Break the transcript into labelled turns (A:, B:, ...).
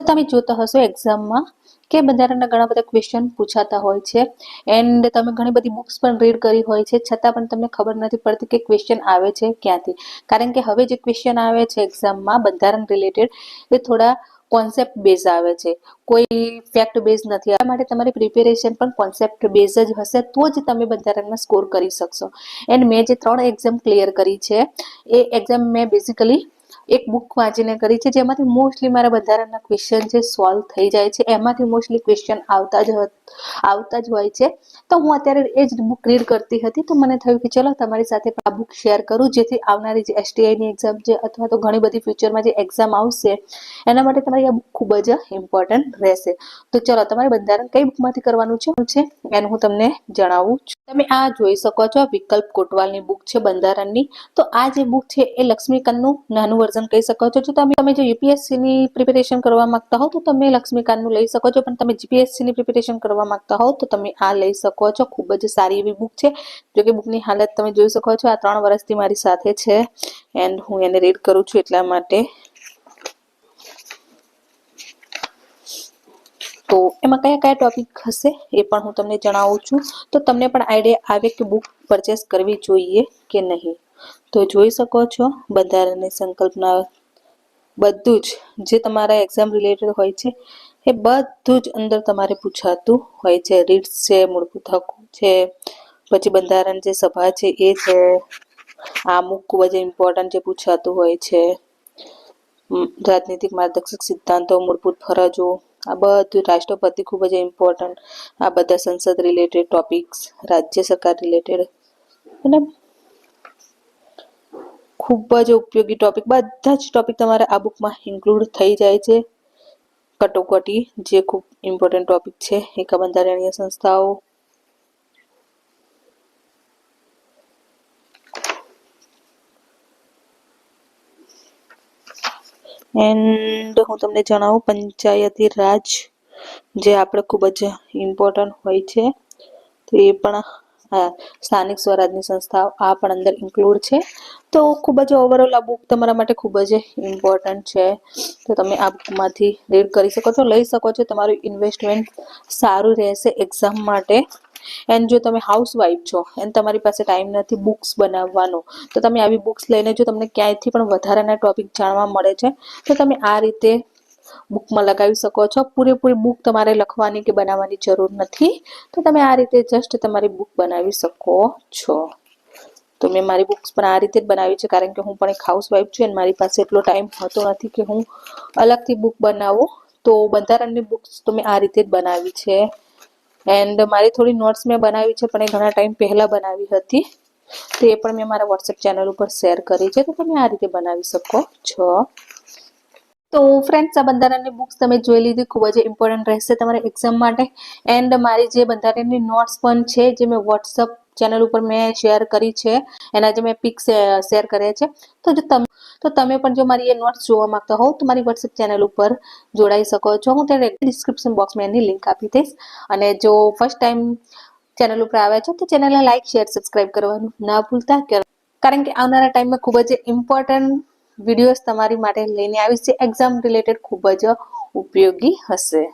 A: તમે જોતા હશો એક્ઝામમાં કે બંધારણના ઘણા બધા ક્વેશ્ચન પૂછાતા હોય છે. એન્ડ તમે ઘણી બધી બુક્સ પણ રીડ કરી હોય છે. છતાં પણ તમને ખબર નથી પડતી કે ક્વેશ્ચન આવે છે ક્યાંથી. કારણ કે હવે જે ક્વેશ્ચન આવે છે એક્ઝામમાં બંધારણ રિલેટેડ એ થોડા કોન્સેપ્ટ બેઝ આવે છે. કોઈ ફેક્ટ બેઝ નથી. આ માટે તમારી પ્રિપેરેશન પણ કોન્સેપ્ટ બેઝ જ હશે, તો જ તમે બંધારણમાં સ્કોર કરી શકશો. એન્ડ મેં જે ત્રણ એક્ઝામ ક્લિયર કરી છે, એ એક્ઝામ મેં બેઝિકલી એક બુક વાંચીને કરી છે, જેમાંથી મોસ્ટલી મારા બંધારણના ક્વેશ્ચન છે સોલ્વ થઈ જાય છે, એમાંથી મોસ્ટલી ક્વેશ્ચન આવતા જ આવતા જ હોય છે. તો હું અત્યારે એ જ બુક રીડ કરતી હતી, તો મને થયું કે ચલો તમારી સાથે આ બુક શેર કરું, જેથી આવનારી જે એસટીઆઈની એક્ઝામ છે, અથવા તો ઘણી બધી ફ્યુચરમાં જે એક્ઝામ આવશે, એના માટે તમારી આ બુક ખૂબ જ ઇમ્પોર્ટન્ટ રહેશે. તો ચલો, તમારે બંધારણ કઈ બુકમાંથી કરવાનું છે? એનું હું તમને જણાવું છું. તમે આ જોઈ શકો છો, વિકલ્પ કોટવાલની બુક છે બંધારણની. તો આ જે બુક છે એ લક્ષ્મીકાંતનું નાનું વર્ઝન કહી શકો છો. જો તમે તમે જો યુપીએસસી ની પ્રિપેરેશન કરવા માંગતા હો, તો તમે લક્ષ્મીકાંતનું લઈ શકો છો. પણ તમે જીપીએસસીની પ્રિપેરેશન કરવા માંગતા હો, તો તમે આ લઈ શકો છો. ખૂબ જ સારી એવી બુક છે. જો કે બુકની હાલત તમે જોઈ શકો છો, આ ત્રણ વર્ષથી મારી સાથે છે. એન્ડ હું એને રીડ કરું છું એટલા માટે. તો એમાં કયા કયા ટોપિક હશે એ પણ હું તમને જણાવું છું. તો તમને પણ આઈડિયા આવે કે બુક પરચેસ કરવી જોઈએ કે નહીં. તો જોઈ શકો છો, બંધારણની સંકલ્પના બધું જ જે તમારા એક્ઝામ રિલેટેડ હોય છે, એ બધું જ અંદર તમારે પૂછાતું હોય છે. રીટ્સ છે મૂળભૂત હક છે, પછી બંધારણ જે સભા છે એ છે અમુક ખૂબ જ ઇમ્પોર્ટન્ટ જે પૂછાતું હોય છે. રાજનીતિક માર્ગદર્શક સિદ્ધાંતો, મૂળભૂત ફરજો આ બધું રાષ્ટ્રપતિ ખૂબ જ ઇમ્પોર્ટન્ટ આ બધા સંસદ રિલેટેડ ટોપિક્સ રાજ્ય સરકાર રિલેટેડ અને ખૂબ જ ઉપયોગી ટોપિક બધા જ ટોપિક તમારા આ બુકમાં ઇન્ક્લુડ થઈ જાય છે. કટોકટી જે ખૂબ ઇમ્પોર્ટન્ટ ટોપિક છે. એક બંધારણીય સંસ્થાઓ એન્ડ હું તમને જણાવું, પંચાયતી રાજ જે આપણે ખૂબ જ ઇમ્પોર્ટન્ટ હોય છે, તો એ પણ હા સ્થાનિક સ્વરાજની સંસ્થાઓ આ પણ અંદર ઇન્ક્લુડ છે. તો ખૂબ જ ઓવરઓલ આ બુક તમારા માટે ખૂબ જ ઇમ્પોર્ટન્ટ છે. તો તમે આ બુકમાંથી રીડ કરી શકો છો, લઈ શકો છો. તમારું ઇન્વેસ્ટમેન્ટ સારું રહેશે એક્ઝામ માટે. એન્ડ જો તમે હાઉસવાઈફ છો, એન્ડ તમારી પાસે ટાઈમ નથી બુક્સ બનાવવાનો, તો તમે આવી બુક્સ લઈને જો તમને ક્યાંયથી પણ વધારાના ટોપિક જાણવા મળે છે, તો તમે આ રીતે બુકમાં લગાવી શકો છો. પૂરેપૂરી બુક તમારે લખવાની કે બનાવવાની જરૂર નથી, તો તમે આ રીતે જસ્ટ તમારી બુક બનાવી શકો છો. તો મેં મારી બુક્સ પણ આ રીતે જ બનાવી છે, કારણ કે હું પણ એક હાઉસ વાઇફ છું અને મારી પાસે એટલો ટાઈમ હોતો નથી કે હું અલગથી બુક બનાવું. તો બંધારણની બુક્સ તો મેં આ રીતે જ બનાવી છે. એન્ડ મારી થોડી નોટ્સ મેં બનાવી છે, પણ એ ઘણા ટાઈમ પહેલાં બનાવી હતી. તો એ પણ મેં મારા વોટ્સએપ ચેનલ ઉપર શેર કરી છે. તો તમે આ રીતે બનાવી શકો છો. તો ફ્રેન્ડ્સ આ બંધારણની બુક્સ તમે જોઈ લીધી, ખૂબ જ ઇમ્પોર્ટન્ટ રહેશે તમારા એક્ઝામ માટે. એન્ડ મારી જે બંધારણની નોટ્સ પણ છે, જે મેં વોટ્સઅપ ચેનલ ઉપર મેં શેર કરી છે. એના જે મેં પિક્સ શેર કર્યા છે. તો જો તમે, તો તમે પણ જો મારી એ નોટ્સ જોવા માંગતા હોવ, તો મારી વોટ્સએપ ચેનલ ઉપર જોડાઈ શકો છો. હું તેને ડિસ્ક્રિપ્શન બોક્સમાં એની લિંક આપી દઈશ. અને જો ફર્સ્ટ ટાઈમ ચેનલ ઉપર આવ્યા છો, તો ચેનલને લાઈક શેર સબસ્ક્રાઇબ કરવાનું ના ભૂલતા. કારણ કે આવનારા ટાઈમમાં ખૂબ જ ઇમ્પોર્ટન્ટ વિડીયોઝ તમારી માટે લઈને આવીશ, જે એક્ઝામ રિલેટેડ ખૂબ જ ઉપયોગી હશે.